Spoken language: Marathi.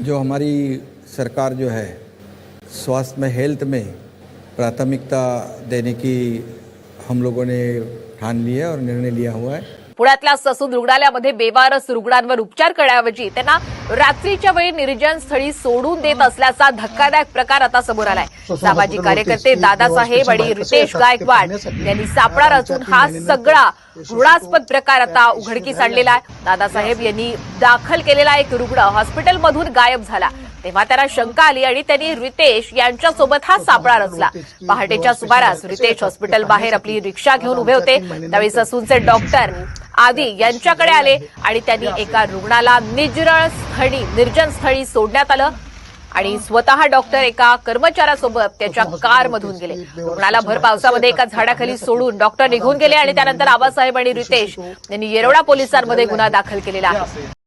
जो हमारी सरकार जो है स्वास्थ्य में हेल्थ में प्राथमिकता देने की हम लोगों ने ठान ली है और निर्णय लिया हुआ है। पुण्यातल्या ससून रुग्णालयामध्ये बेवारस रुग्णांवर उपचार करण्याऐवजी त्यांना रात्रीच्या वेळी निर्जन स्थळी सोडून देत असल्याचा धक्कादायक प्रकार आता समोर आलाय. सामाजिक कार्यकर्ते दादासाहेब आणि रितेश गायकवाड यांनी सापळा रचून हा सगळा घृणास्पद प्रकार आता उघडकीस आणलेला आहे. दादासाहेब यांनी दाखल केलेला एक रुग्ण हॉस्पिटलमधून गायब झाला. तेव्हा त्यांना शंका आली आणि त्यांनी रितेश यांच्यासोबत हा सापळा रचला. पहाटेच्या सुमारास रितेश हॉस्पिटल बाहेर आपली रिक्षा घेऊन उभे होते. त्यावेळी ससूनचे डॉक्टर आदी यांच्याकडे आले आणि त्यांनी एका रुग्णाला निजरळ स्थळी निर्जन स्थळी सोडण्यात आलं आणि स्वतः डॉक्टर एका कर्मचाऱ्यासोबत त्याच्या कारमधून गेले. रुग्णाला भर पावसामध्ये एका झाडाखाली सोडून डॉक्टर निघून गेले आणि त्यानंतर आबासाहेब आणि रितेश यांनी येरवडा पोलिसांमध्ये गुन्हा दाखल केलेला आहे.